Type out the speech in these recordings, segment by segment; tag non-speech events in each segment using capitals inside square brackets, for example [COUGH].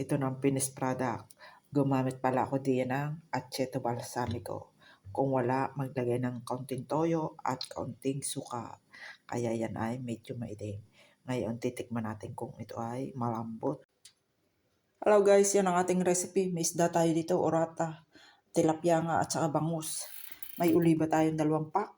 ito ng finished product. Gumamit pala ako diyan ng aceto balsamico. Kung wala, maglagay ng kaunting toyo at kaunting suka. Kaya yan ay medyo maitim. Ngayon, titikman natin kung ito ay malambot. Hello guys, yan ang ating recipe. May isda tayo dito, orata, tilapia nga at saka bangus. May oliba tayong dalawang pack.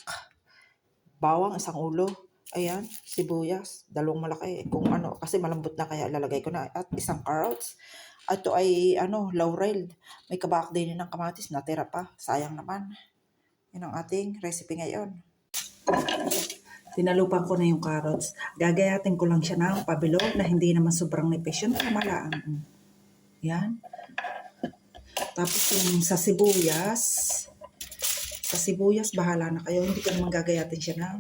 Bawang, isang ulo. Ayan, sibuyas, dalawang malaki. Kung ano, kasi malambot na kaya lalagay ko na. At isang carrots. At ito ay ano, laurel. May kabak din ng kamatis, natira pa. Sayang naman. Yan ang ating recipe ngayon. Tinalupan ko na yung carrots. Gagayatin ko lang siya ng pabilog na hindi naman sobrang nipis. Yun tama lang. Yan. Tapos yung sa sibuyas, sa sibuyas, bahala na kayo. Hindi ko naman gagayatin siya ng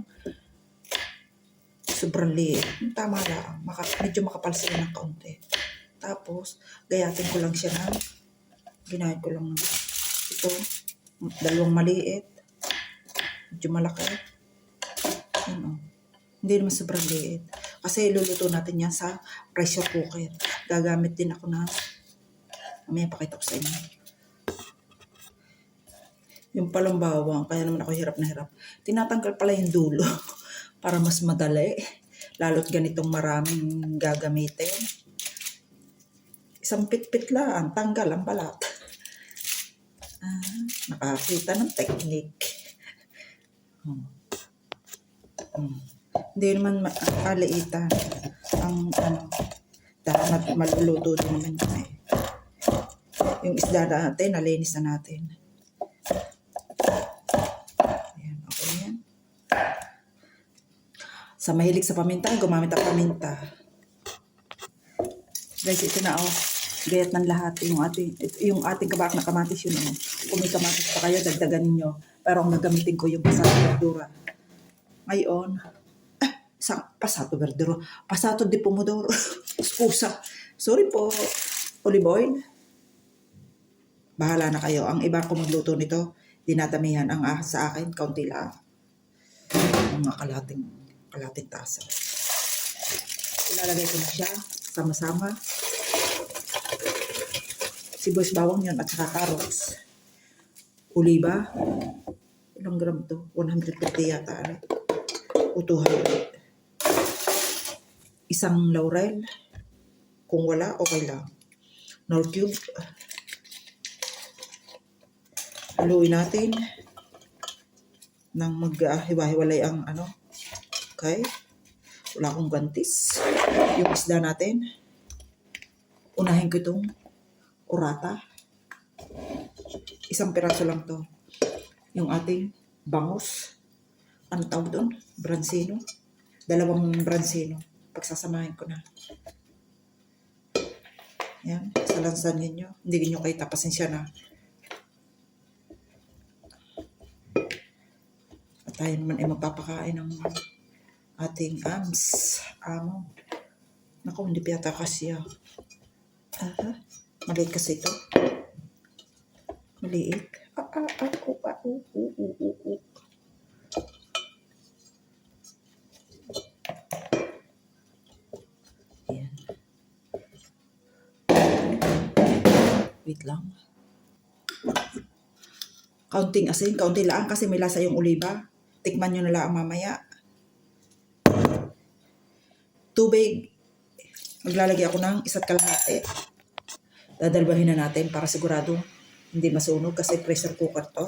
sobrang liit. Tama lang. Maka, medyo makapal sila ng kaunti. Tapos, gayatin ko lang siya ng, ginayat ko lang ng ito, dalawang maliit, medyo malaki. Yan o. Hindi naman sobrang liit. Kasi luluto natin yan sa pressure cooker. Gagamit din ako na, mamaya pakita ko sa inyo. Yung palang kaya naman ako hirap na hirap. Tinatanggal pala yung dulo [LAUGHS] para mas madali. Lalo't ganitong maraming gagamitin. Isang pitpit lang, tanggal ang balat. Ah, nakakita ng technique. Hmm. Hmm. Hindi naman ma- kaliitan. Ang ano, dapat maluluto din naman yun. Yung isda natin, nalinis na natin. Ayan, okay na yan. Sa mahilig sa paminta, gumamit ang paminta. Guys, ito na oh. Gayat ng lahat. Yung ating, yung ating kabak na kamatis yun oh. Kung may kamatis pa kayo, dagdagan ninyo. Pero ang gagamitin ko yung pasado verdura. Ngayon, ah, sa pasato verdura. Pasato di pomodoro. [LAUGHS] Pusa. Sorry po. Olive oil. Bahala na kayo. Ang iba ko magluto nito, dinadamihan ang ah, sa akin, kaunti lang. Mga kalating, kalating tasa. Ilalagay ko na siya, sama-sama. Sibuyas bawang yun at saka carrots. Oliba. Ilang gram to? 150 yata. Ano? O 200. Isang laurel. Kung wala, okay lang. Nor cube. Haluin natin nang maghiwa-hiwalay ang ano. Okay. Wala akong gantis. Yung isda natin. Unahin ko itong orata. Isang piraso lang to. Yung ating bangus. Ano tawag doon? Bransino. Dalawang bransino. Pagsasamahin ko na. Yan. Salansan ninyo. Hindi nyo kayo tapasin siya na. At tayo naman ay magpapakain ng ating ams. Amo. Naku, hindi pa yata kasi ah. Aha. Maliit kasi ito. Maliit. Ah, ah, ah, oh, ah, oh, oh, oh, oh, oh. Ayan. Wait lang. Kaunting asin, kaunti lang kasi may lasa yung oliba. Tikman nyo na lang mamaya. Tubig. Maglalagay ako ng isa't kalahati dadalbahin na natin para sigurado hindi masunog kasi pressure cooker to.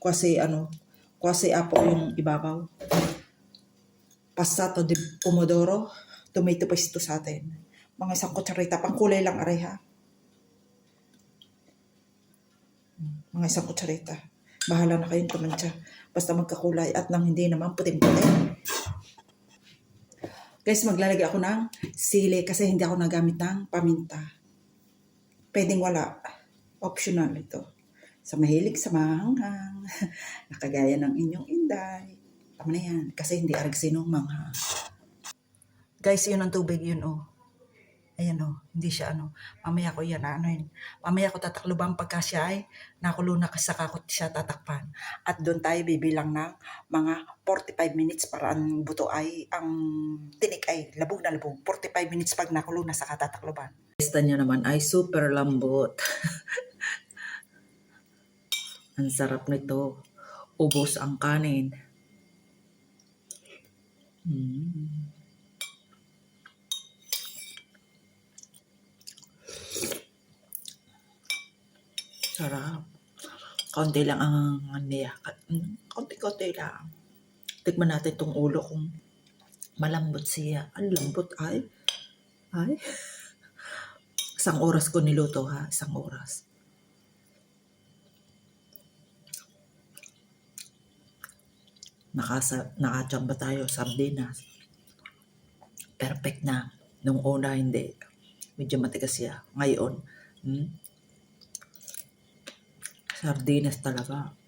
Kasi ano, kasi apo yung ibabaw. Passato di pomodoro, tomato paste to sa atin. Mga isang kutsarita, pang kulay lang areha. Mga isang kutsarita. Bahala na kayong tumansya. Basta magkakulay at nang hindi naman puting-puting. Guys, maglalagay ako ng sili kasi hindi ako nagamit ng paminta. Pwedeng wala. Optional ito. Sa mahilig sa mahanghang. [LAUGHS] Nakagaya ng inyong inday. Tama na yan. Kasi hindi aragsinong manghang. Guys, yun ang tubig yun oh. Ayan o, hindi siya ano. Mamaya ko yan, ano yun. Mamaya ko tatakluban pagka siya ay nakulo na saka ko siya tatakpan. At doon tayo bibilang ng mga 45 minutes para ang buto ay, ang tinik ay labog na labog. 45 minutes pag nakulo na saka tatakluban. Testa niya naman ay super lambot. [LAUGHS] ang sarap nito. Ubos ang kanin. Mm. Sarap. Kaunti lang ang niya. Mm, Kaunti-kaunti lang. Tikman natin tong ulo kung malambot siya. Ang lambot ay. Ay. [LAUGHS] Isang oras ko niluto ha. Isang oras. Nakasa, nakachamba tayo sardinas. Perfect na. Nung una hindi. Medyo matigas siya. Ngayon, hmm? Sardinas talaga.